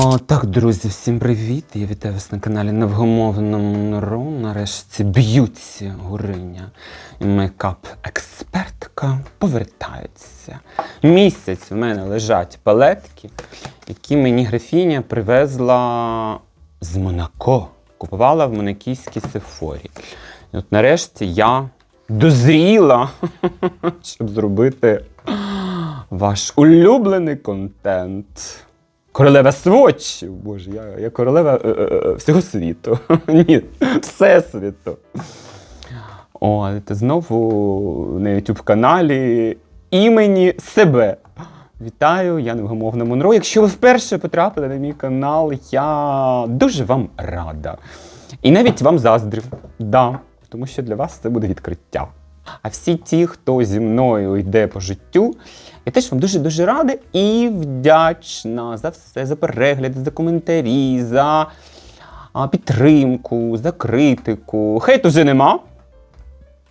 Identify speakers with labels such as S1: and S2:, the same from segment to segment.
S1: О, так, друзі, всім привіт! Я вітаю вас на каналі Невгомовному Нуру. Нарешті б'ються гуриня і мейкап-експертка повертається. Місяць в мене лежать палетки, які мені графіня привезла з Монако. Купувала в монакійській сефорі. І от нарешті я дозріла, щоб зробити ваш улюблений контент. Королева сводчів, боже, я, я королева е, е, е, всього світу. Ні, всесвіту. О, це знову на YouTube каналі імені себе. Вітаю, я невгомовна Монро. Якщо ви вперше потрапили на мій канал, я дуже вам рада. І навіть вам заздрю. Да, тому що для вас це буде відкриття. А всі ті, хто зі мною йде по життю, я теж вам дуже-дуже рада і вдячна за все, за перегляд, за коментарі, за підтримку, за критику. Хейту вже нема.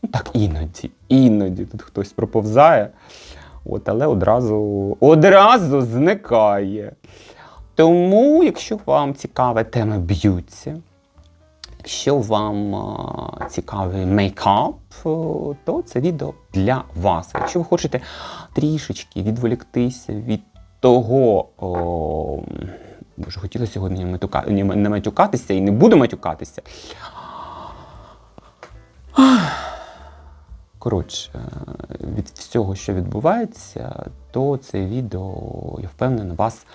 S1: Ну так іноді, іноді тут хтось проповзає. От, але одразу, одразу зникає. Тому, якщо вам цікава тема б'ються, якщо вам цікавий мейкап, то це відео для вас. Якщо ви хочете трішечки відволіктися від того, боже, хотіла сьогодні не матюка- не матюкатися і не буду матюкатися. Коротше, від всього, що відбувається, то це відео, я впевнена, вас,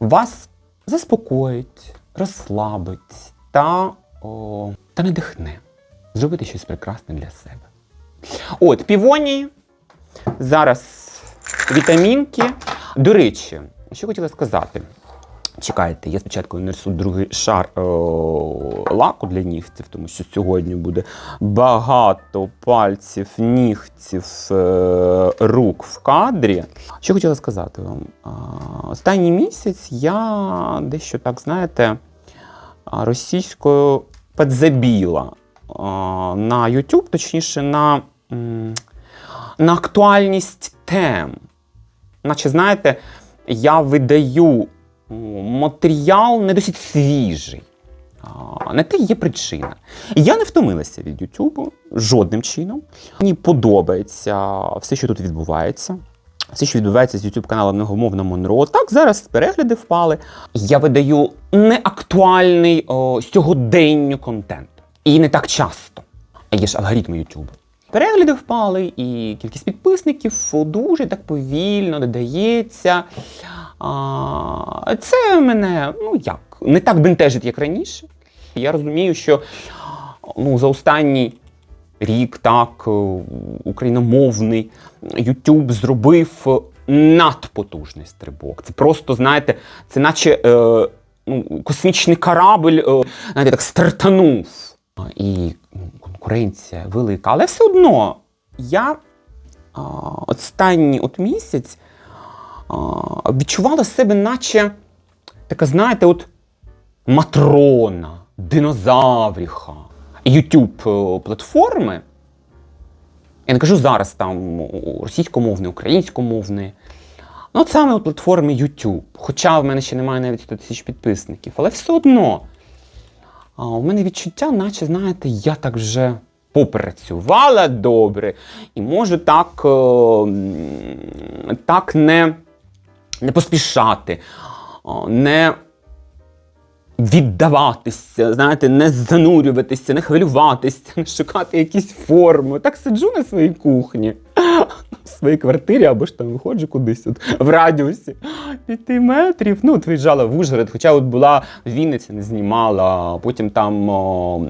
S1: вас заспокоїть, розслабить та, о, та надихне зробити щось прекрасне для себе. От, півонії, зараз вітамінки. До речі, що хотіла сказати. Чекайте, я спочатку несу другий шар о, лаку для нігтів, тому що сьогодні буде багато пальців, нігтів, е, рук в кадрі. Що хотіла сказати вам? Останній місяць я дещо так, знаєте, російською підзабіла на YouTube, точніше, на, на актуальність тем. Наче, знаєте, я видаю матеріал не досить свіжий. На те є причина. Я не втомилася від Ютубу жодним чином. Мені подобається все, що тут відбувається. Все, що відбувається з YouTube каналом Негомовна Монро. Так, зараз перегляди впали. Я видаю неактуальний о, сьогоденню контент. І не так часто. А є ж алгоритми YouTube. Перегляди впали, і кількість підписників дуже так повільно додається. А, це мене, ну як, не так бентежить, як раніше. Я розумію, що ну, за останній рік так е, україномовний YouTube зробив надпотужний стрибок. Це просто, знаєте, це наче е, ну, космічний корабль, е, знаєте, так стартанув. І ну, конкуренція велика. Але все одно я а, останній от місяць а, відчувала себе, наче така, знаєте, от матрона, динозавріха. YouTube е, платформи. Я не кажу зараз там російськомовний, українськомовний. Ну, от саме от платформи YouTube. Хоча в мене ще немає навіть 100 тисяч підписників, але все одно. А, у мене відчуття, наче, знаєте, я так вже попрацювала добре і можу так, е, так не, не поспішати, не віддаватися, знаєте, не занурюватися, не хвилюватися, не шукати якісь форми. Так сиджу на своїй кухні, в своїй квартирі або ж там виходжу кудись от, в радіусі п'яти метрів. Ну, от виїжджала в Ужгород, хоча от була в Вінниці, не знімала, потім там о,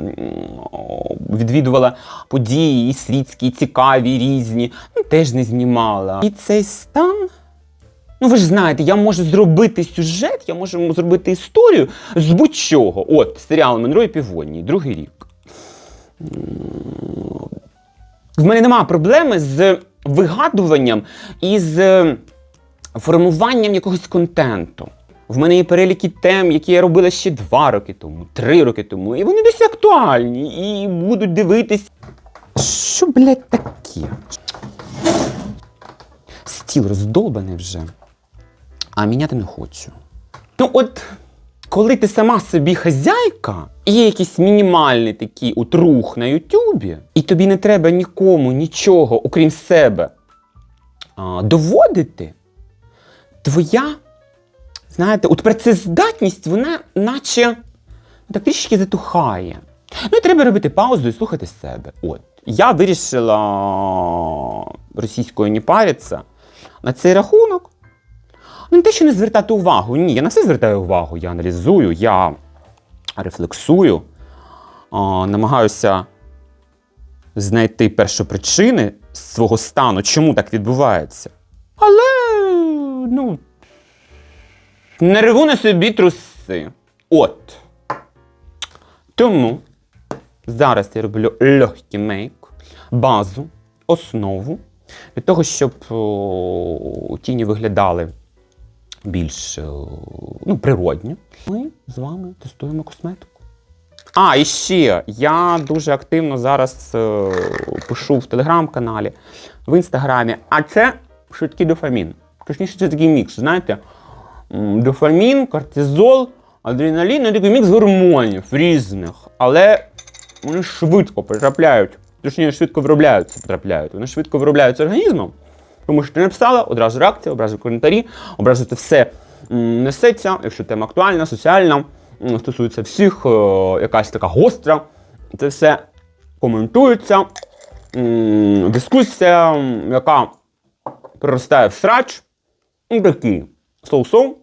S1: о, відвідувала події і світські, і цікаві, різні, ну, теж не знімала. І цей стан. Ну, ви ж знаєте, я можу зробити сюжет, я можу зробити історію з будь-чого. От, серіал Монро і Півонії, другий рік. В мене немає проблеми з вигадуванням і з формуванням якогось контенту. В мене є переліки тем, які я робила ще два роки тому, три роки тому, і вони досі актуальні, і будуть дивитись. Що, блядь, таке? Стіл роздолбаний вже. А міняти не хочу. Ну, от, коли ти сама собі хазяйка, і є якийсь мінімальний такий от рух на Ютубі, і тобі не треба нікому нічого, окрім себе, а, доводити, твоя, знаєте, от працездатність, вона наче так трішки затухає. Ну і треба робити паузу і слухати себе. От. Я вирішила російською не паритися на цей рахунок. Ну, не те, що не звертати увагу. Ні, я на все звертаю увагу. Я аналізую, я рефлексую, а, намагаюся знайти першопричини свого стану, чому так відбувається. Але, ну, не реву на собі труси. От. Тому зараз я роблю легкий мейк, базу, основу для того, щоб тіні виглядали більш ну, природні. Ми з вами тестуємо косметику. А, і ще я дуже активно зараз е, пишу в телеграм-каналі, в інстаграмі. А це швидкий дофамін. Точніше, це такий мікс, знаєте, дофамін, кортизол, адреналін ну, такий мікс гормонів різних. Але вони швидко потрапляють, точніше, швидко виробляються, потрапляють. Вони швидко виробляються організмом. Тому що ти написала, одразу реакція, одразу коментарі, одразу це все несеться, якщо тема актуальна, соціальна, стосується всіх, е, якась така гостра, це все коментується. Дискусія, яка переростає в срач, і такі соу-соу.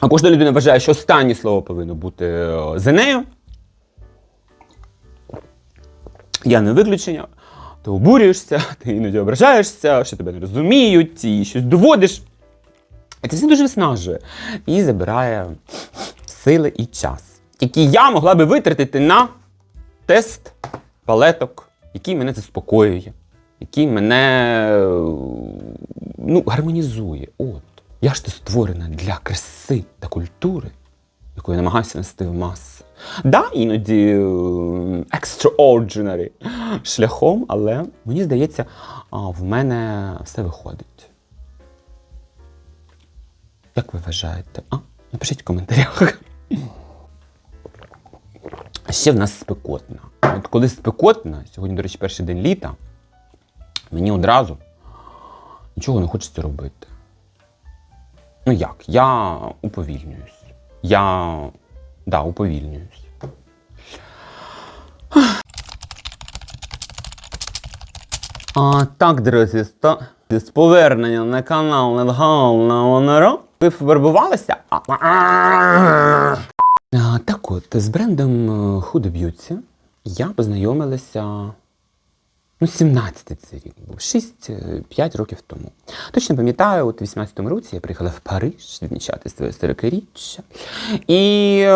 S1: А кожна людина вважає, що останнє слово повинно бути е, за нею. Я не виключення. Ти обурюєшся, ти іноді ображаєшся, що тебе не розуміють, і щось доводиш. І це все дуже виснажує і забирає сили і час, які я могла би витратити на тест палеток, який мене заспокоює, який мене ну, гармонізує. От. Я ж то створена для краси та культури, яку намагаюся нести в маси. Да, іноді е, extraordinary шляхом, але мені здається, в мене все виходить. Як ви вважаєте? А? Напишіть в коментарях. Ще в нас спекотно. От коли спекотно, сьогодні, до речі, перший день літа, мені одразу нічого не хочеться робити. Ну як? Я уповільнююсь. Я да, уповільнююсь. А так, друзі, ста- з повернення на канал Недгална Онера. Ви фарбувалися? Так от, з брендом е, Huda Beauty я познайомилася Ну, 17 це рік був, 6-5 років тому. Точно пам'ятаю, от у 18-му році я приїхала в Париж відмічати своє 40-річчя. І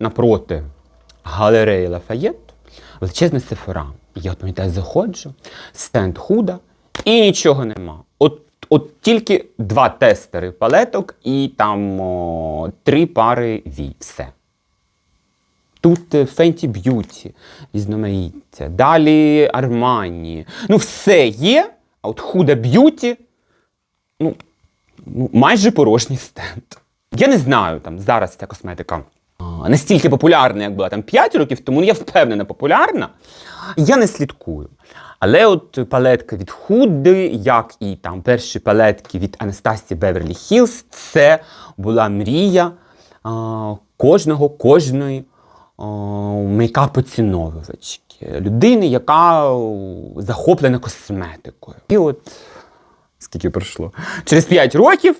S1: напроти галереї Лафаєт величезна сефера. Я от пам'ятаю, заходжу, стенд худа, і нічого нема. От, от тільки два тестери палеток і там о, три пари вій. Все. Тут Fenty Beauty, різноманіття, далі Armani. Ну, все є, а от Huda Beauty, ну, майже порожній стенд. Я не знаю, там зараз ця косметика настільки популярна, як була там 5 років тому, ну я впевнена, популярна. Я не слідкую. Але от палетка від Худи, як і там перші палетки від Анастасії Беверлі Хілз, це була мрія а, кожного, кожної мейкап-оціновувачки, людини, яка захоплена косметикою. І от скільки пройшло? Через 5 років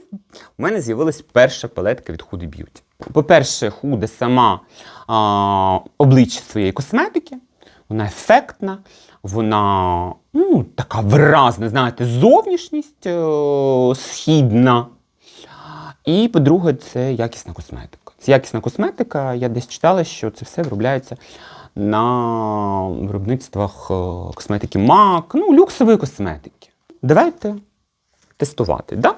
S1: у мене з'явилась перша палетка від Huda Beauty. По-перше, Huda сама а, обличчя своєї косметики, вона ефектна, вона ну, така виразна, знаєте, зовнішність е, східна. І по-друге, це якісна косметика. Це якісна косметика. Я десь читала, що це все виробляється на виробництвах е, косметики MAC, ну, люксової косметики. Давайте тестувати, да?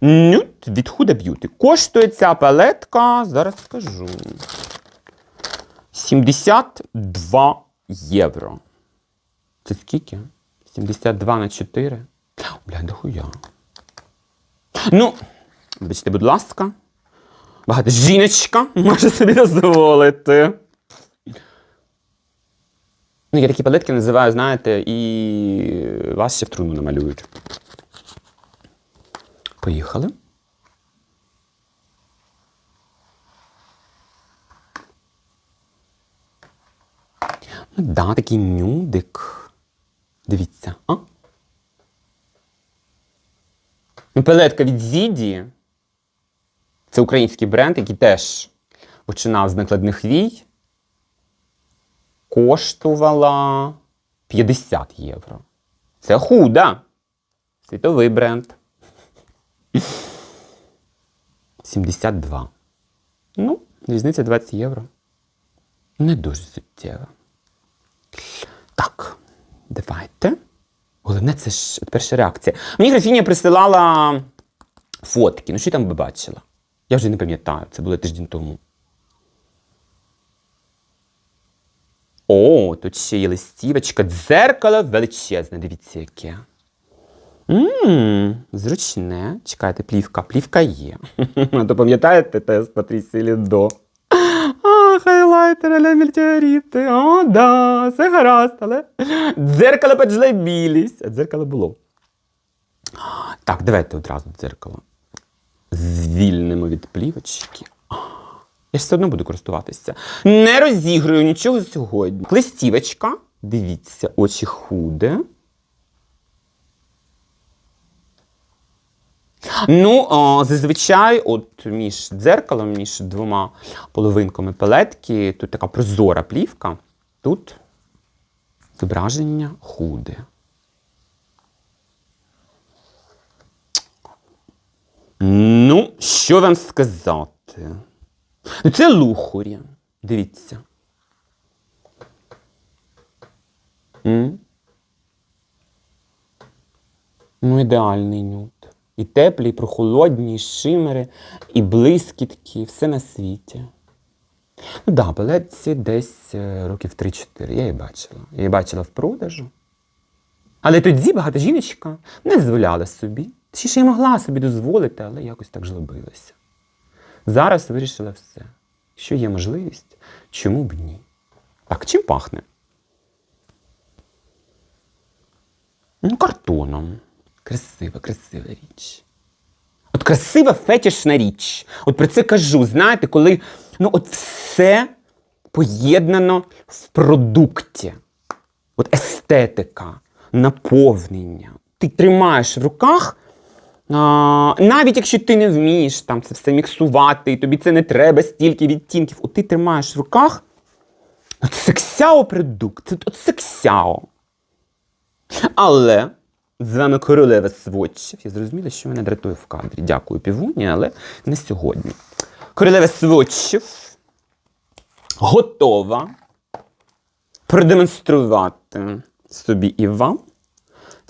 S1: Нюд від Huda Beauty. Коштує ця палетка, зараз скажу. 72 євро. Це скільки? 72 на 4. Бля, дохуя. Ну, вибачте, будь ласка. Багато жіночка може собі дозволити. Ну, я такі палетки називаю, знаєте, і вас ще в труну намалюють. Поїхали. Ну, да, такий нюдик. Дивіться, а? Ну, пелетка від Зіді. Це український бренд, який теж починав з накладних вій. Коштувала 50 євро. Це худа. Світовий бренд. 72. Ну, різниця 20 євро. Не дуже суттєва. Так, давайте. Головне, це ж перша реакція. Мені графіня присилала фотки. Ну, що я там би бачила? Я вже не пам'ятаю, це було тиждень тому. О, тут ще є листівочка. Дзеркало величезне. Дивіться, яке. Ммм, зручне. Чекайте, плівка. Плівка є. То пам'ятаєте тест Патрісії Лідо? А, хайлайтер, але мельтіоріти. О, да, все гаразд, але дзеркало поджлебілість. А дзеркало було. Так, давайте одразу дзеркало. Звільнимо від плівочки. Я ж все одно буду користуватися. Не розіграю нічого сьогодні. Листівочка. Дивіться, очі худе. Ну, о, зазвичай, от між дзеркалом, між двома половинками палетки, тут така прозора плівка, тут зображення худе. Ну, що вам сказати? Ну, це лухорі. Дивіться. М? Ну, ідеальний нюд. І теплі, і прохолодні, і шимери, і блискітки, все на світі. Ну да, палетці десь е, років 3-4. Я її бачила. Я її бачила в продажу. Але тоді багато жіночка не дозволяла собі. Ж я могла собі дозволити, але якось так жлобилася. Зараз вирішила все. Що є можливість, чому б ні? Так, чим пахне? Ну, картоном. Красива, красива річ. От красива фетішна річ. От про це кажу, знаєте, коли ну, от все поєднано в продукті. От естетика, наповнення. Ти тримаєш в руках, навіть якщо ти не вмієш там це все міксувати, і тобі це не треба стільки відтінків, от ти тримаєш в руках от сексяо продукт, от, сексяо. Але з вами королева сводчів. Я зрозуміла, що мене дратує в кадрі. Дякую, півуні, але не сьогодні. Королева сводчів готова продемонструвати собі і вам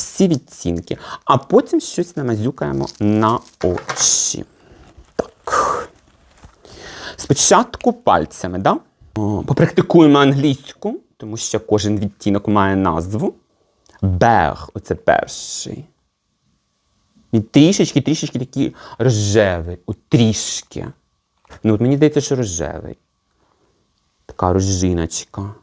S1: всі відтінки, а потім щось намазюкаємо на очі. Так. Спочатку пальцями, да? Попрактикуємо англійську, тому що кожен відтінок має назву. Бег, оце перший. Він трішечки, трішечки такий рожевий. От трішки. Ну, от мені здається, що рожевий. Така рожиночка.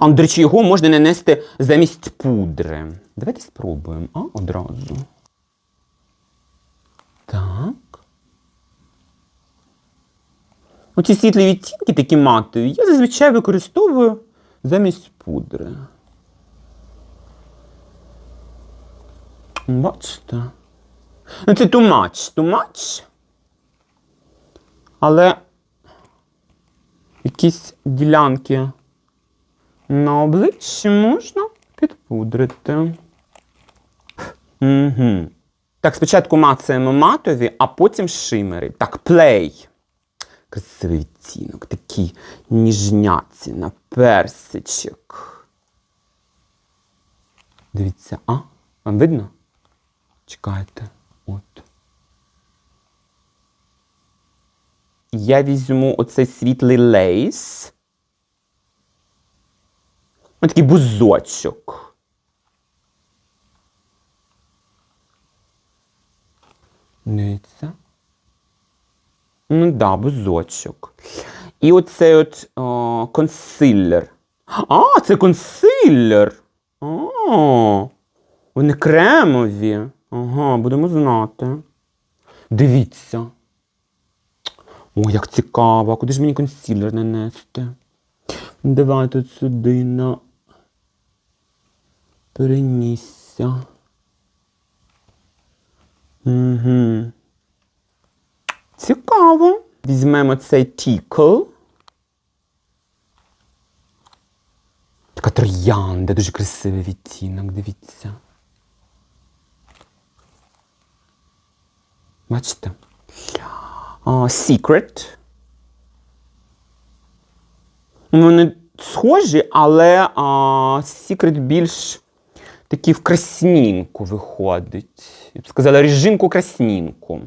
S1: А, до речі, його можна нанести замість пудри. Давайте спробуємо, а, одразу. Так. Оці світлі відтінки, такі матові, я зазвичай використовую замість пудри. Бачите? Ну, це too much, too much. Але якісь ділянки на обличчі можна підпудрити. Угу. Так, спочатку мацаємо матові, а потім шимери. Так, плей. Красивий відтінок, такий ніжняці на персичок. Дивіться, а? Вам видно? Чекайте. От. Я візьму оцей світлий лейс. Ось такий бузочок. Дивіться. Ну да, бузочок. І оцей от о, консилер. А, це консилер. А, вони кремові. Ага, будемо знати. Дивіться. О, як цікаво. Куди ж мені консилер нанести? Давай тут сюди на. Перенісся. Угу. Цікаво. Візьмемо цей тікл. Така троянда, дуже красивий відтінок, дивіться. Бачите? А, Secret. Вони схожі, але а, Secret більш такий в краснінку виходить. Я б сказала, ріжинку краснінку.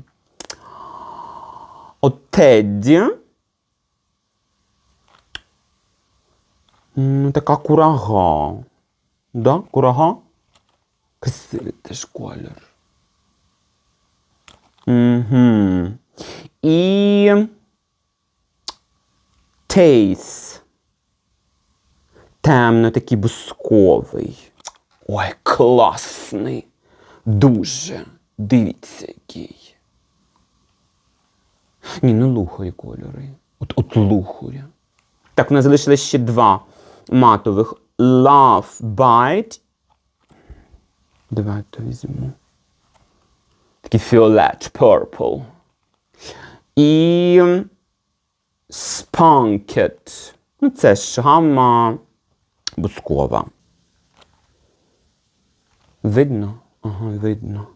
S1: От Тедді. Ну, така курага. Да? Курага? Красивий теж колір. Угу. І Тейс. Темно такий бусковий. Ой, класний. Дуже. Дивіться, який. Ні, ну лухарі кольори. От, от лухаря. Так, у нас залишилось ще два матових. Love Bite. Давайте візьму. Такий фіолет, purple. І Spunket. Ну, це ж гамма бускова. Видно? Ага, видно.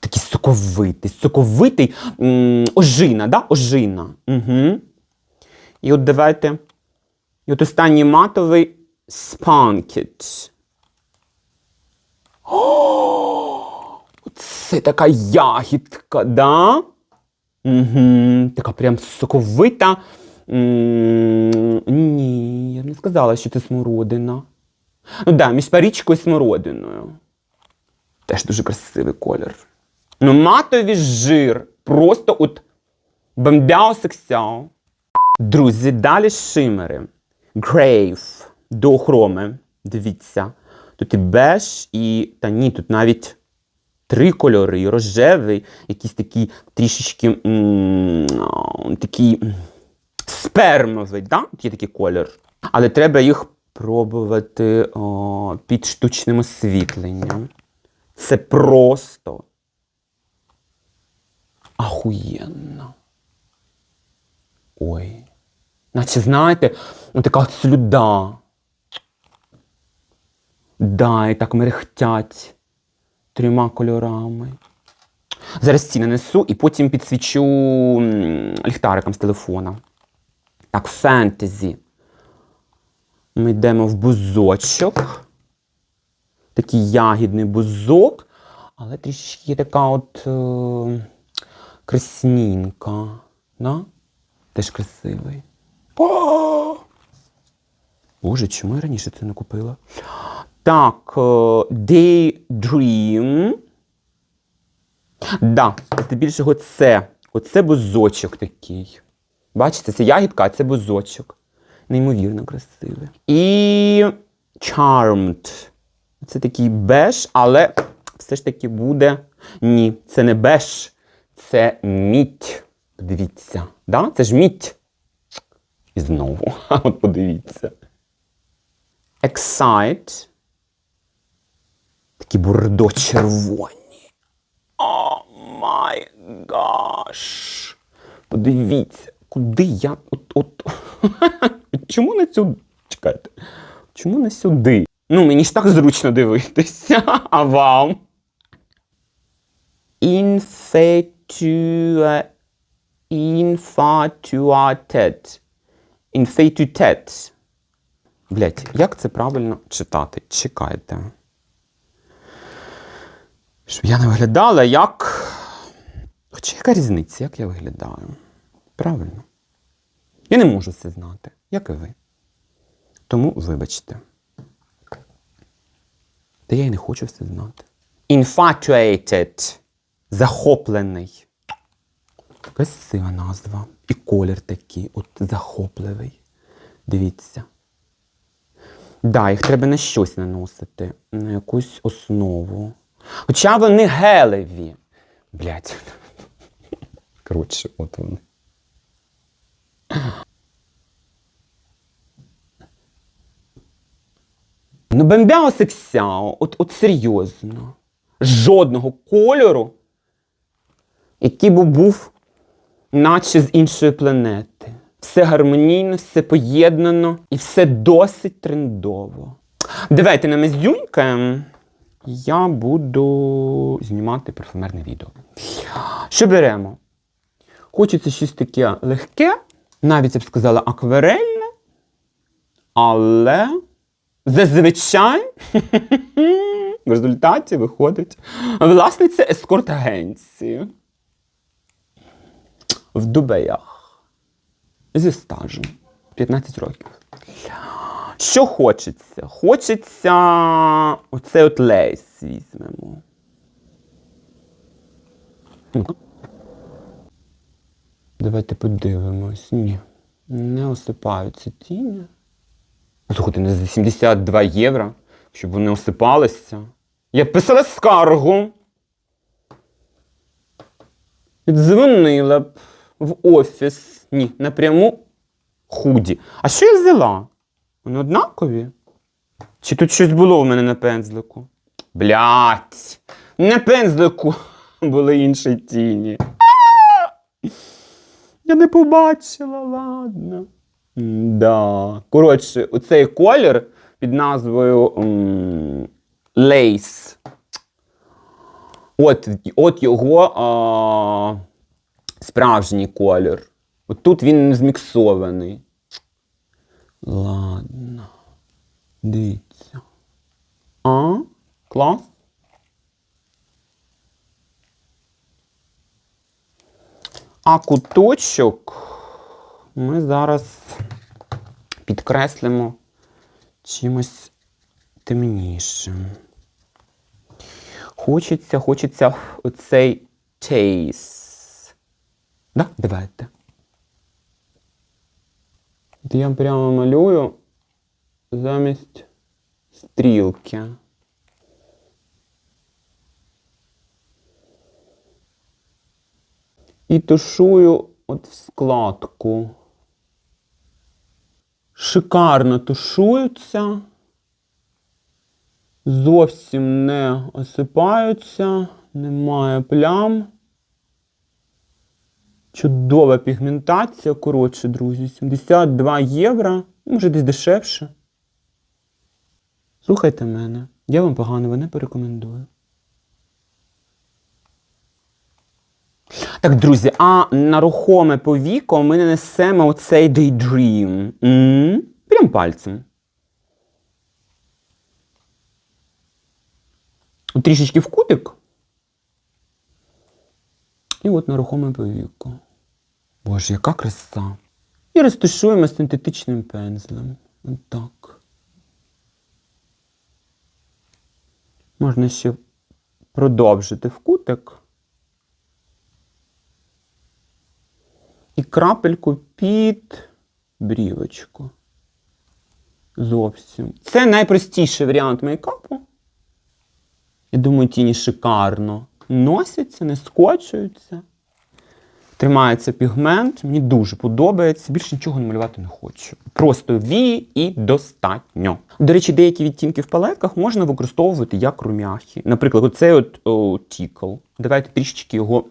S1: Такий соковитий, соковитий. м, ожина, да? Ожина. Угу. І от давайте. І от останній матовий Spunket. Це така ягідка, да? Угу. Така прям соковита. М, Ні, я б не сказала, що це смородина. Ну да, між парічкою і смородиною. Теж дуже красивий колір. Ну, матовий жир. Просто от бомбяо сексяо. Друзі, далі шимери. Грейв до охроми. Дивіться. Тут і беж, і. Та ні, тут навіть три кольори: рожевий, якийсь такий трішечки такий спермовий, да? Є такий колір. Але треба їх пробувати о, під штучним освітленням. Це просто ахуєнно. Ой. Наче, знаєте, ну така слюда. Да, і так мерехтять трьома кольорами. Зараз ці нанесу і потім підсвічу ліхтариком з телефона. Так, фентезі. Ми йдемо в бузочок. Такий ягідний бузок, але трішки така от е, краснінка. Да? Теж красивий. О! Боже, чому я раніше це не купила? Так, е, Daydream. Да, здебільшого це. Оце бузочок такий. Бачите, це ягідка, а це бузочок. Неймовірно красивий. І Charmed. Це такий беж, але все ж таки буде. Ні, це не беж, це мідь. Подивіться. Да? Це ж мідь. І знову. От подивіться. Excite. Такі бордо червоні. О май гаш. Подивіться, куди я. От, от. Чому не сюди? Чекайте. Чому не сюди? Ну, мені ж так зручно дивитися. А вам? Infatu... Infatuated. Infatuated. Блять, як це правильно читати? Чекайте. Щоб я не виглядала як. Хоча яка різниця, як я виглядаю? Правильно. Я не можу це знати, як і ви. Тому вибачте. Та я й не хочу все знати. Infatuated. Захоплений. Красива назва. І колір такий, от захопливий. Дивіться. Да, їх треба на щось наносити, на якусь основу. Хоча вони гелеві. Блять. Коротше, от вони. Ну, бембяо сексяо, от, от серйозно. Жодного кольору, який би був наче з іншої планети. Все гармонійно, все поєднано і все досить трендово. Давайте на мезюнька. Я буду знімати парфумерне відео. Що беремо? Хочеться щось таке легке, навіть я б сказала акварельне, але зазвичай в результаті виходить власниця ескорт-агенції в Дубеях зі стажем 15 років. Що хочеться? Хочеться оцей от лейс візьмемо. Давайте подивимось. Ні. Не осипаються тіні. Слухайте, не за 72 євро, щоб вони осипалися. Я писала скаргу. Дзвонила б в офіс. Ні, напряму худі. А що я взяла? Вони однакові? Чи тут щось було у мене на пензлику? Блять! На пензлику були інші тіні. Я не побачила, ладно. Да. Коротше, оцей колір під назвою Lace. От, от його а, справжній колір. От тут він зміксований. Ладно. Дивіться. А? Клас? А куточок ми зараз підкреслимо чимось темнішим. Хочеться, хочеться оцей тейс. Да? Давайте. Я прямо малюю замість стрілки. І тушую от в складку. Шикарно тушуються. Зовсім не осипаються, немає плям. Чудова пігментація. Коротше, друзі, 72 євро, може десь дешевше. Слухайте мене, я вам поганого не порекомендую. Так, друзі, а на рухоме повіко ми нанесемо оцей Daydream. М? Прям пальцем. Трішечки в кутик. І от на рухоме повіко. Боже, яка краса. І розташуємо синтетичним пензлем. От так. Можна ще продовжити в кутик. І крапельку під брівочку. Зовсім. Це найпростіший варіант мейкапу. Я думаю, тіні шикарно носяться, не скочуються. Тримається пігмент, мені дуже подобається. Більше нічого намалювати не хочу. Просто вії і достатньо. До речі, деякі відтінки в палетках можна використовувати як румяхи. Наприклад, оцей от о, тікл. Давайте трішечки його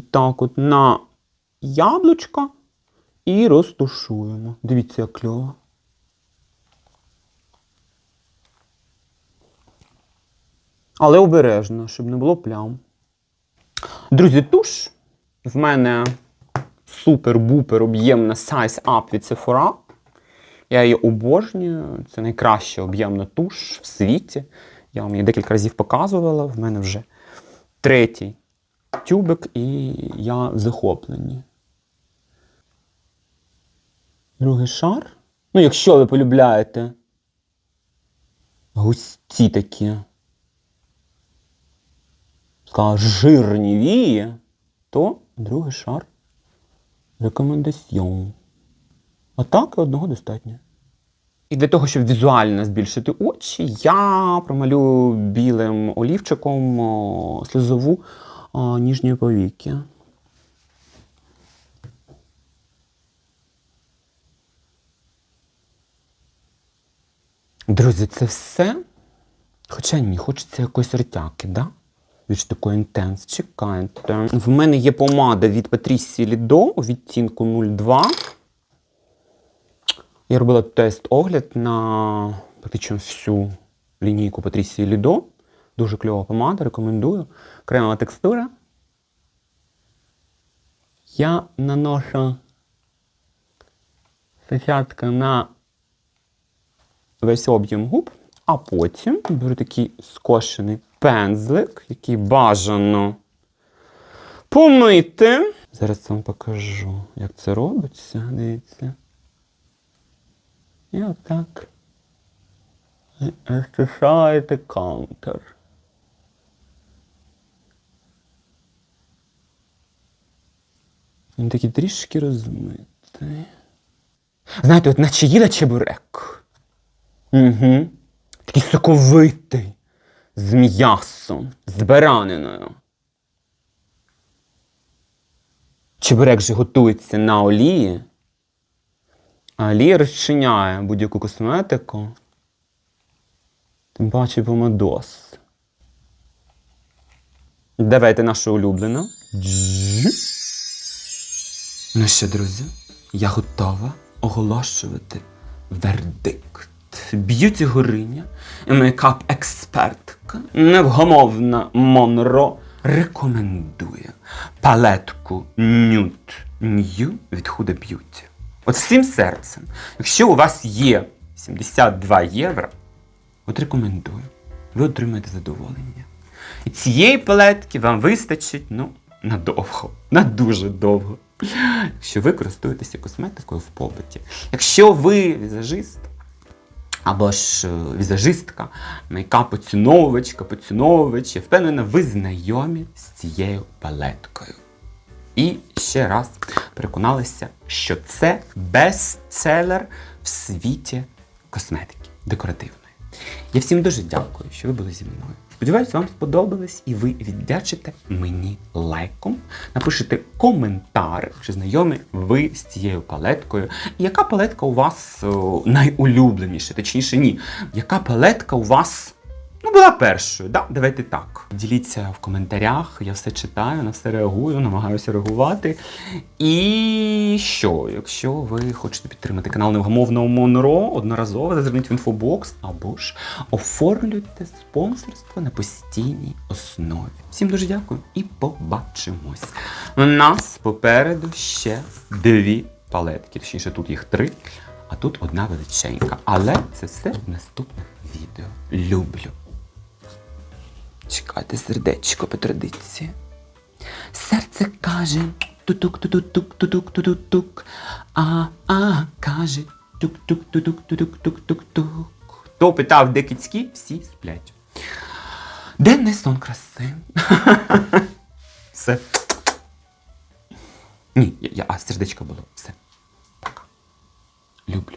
S1: так от на яблучко і розтушуємо. Дивіться, як кльово. Але обережно, щоб не було плям. Друзі, туш в мене супер-бупер об'ємна Size Up від Sephora. Я її обожнюю. Це найкраща об'ємна туш в світі. Я вам її декілька разів показувала. В мене вже третій тюбик, і я в захопленні. Другий шар. Ну, якщо ви полюбляєте густі такі така жирні вії, то другий шар рекомендаціон. А так і одного достатньо. І для того, щоб візуально збільшити очі, я промалюю білим олівчиком сльозову ніжньої повіки. Друзі, це все. Хоча ні, хочеться якоїсь ртяки, да? Більш такої інтенс. Чекайте. В мене є помада від Patricia Lido у відтінку 02. Я робила тест-огляд на практично всю лінійку Patricia Lido. Дуже кльова помада, рекомендую. Кремова текстура. Я наношу спочатку на весь об'єм губ, а потім беру такий скошений пензлик, який бажано помити. Зараз вам покажу, як це робиться. Дивіться. І отак. Розчищаєте контур. Він такий трішки розмитий. Знаєте, от наче їла чебурек. Угу. Такий соковитий. З м'ясом, з бараниною. Чебурек же готується на олії. А олія розчиняє будь-яку косметику. Тим паче помадос. Давайте наша улюблена. Ну що, друзі, я готова оголошувати вердикт. Б'юті гориня і мейкап-експертка, невгомовна Монро рекомендує палетку Nude New від Huda Beauty. От всім серцем, якщо у вас є 72 євро, от рекомендую. Ви отримаєте задоволення. І цієї палетки вам вистачить, ну, надовго, на дуже довго. Якщо ви користуєтеся косметикою в побуті. Якщо ви візажист, або ж е, візажистка, мейкап-поціновувачка, поціновувач, я впевнена, ви знайомі з цією палеткою. І ще раз переконалися, що це бестселер в світі косметики декоративної. Я всім дуже дякую, що ви були зі мною. Сподіваюсь, вам сподобалось і ви віддячите мені лайком. Напишите коментар, чи знайомі ви з цією палеткою. І яка палетка у вас о, найулюбленіша, точніше, ні. Яка палетка у вас ну, була першою? Да? Давайте так. Діліться в коментарях, я все читаю, на все реагую, намагаюся реагувати. І що, якщо ви хочете підтримати канал Невгамовного Монро, одноразово зазирніть в інфобокс або ж оформлюйте спонсорство на постійній основі. Всім дуже дякую і побачимось. У нас попереду ще дві палетки. Точніше, тут їх три, а тут одна величенька. Але це все в наступних відео. Люблю. Чекайте сердечко по традиції. Серце каже тутук тутук тук а а каже тук тук тутук тутук тук тук тук Хто питав, де кицькі, всі сплять. Денний сон краси. Все. Ні, я, а сердечко було. Все. Пока. Люблю.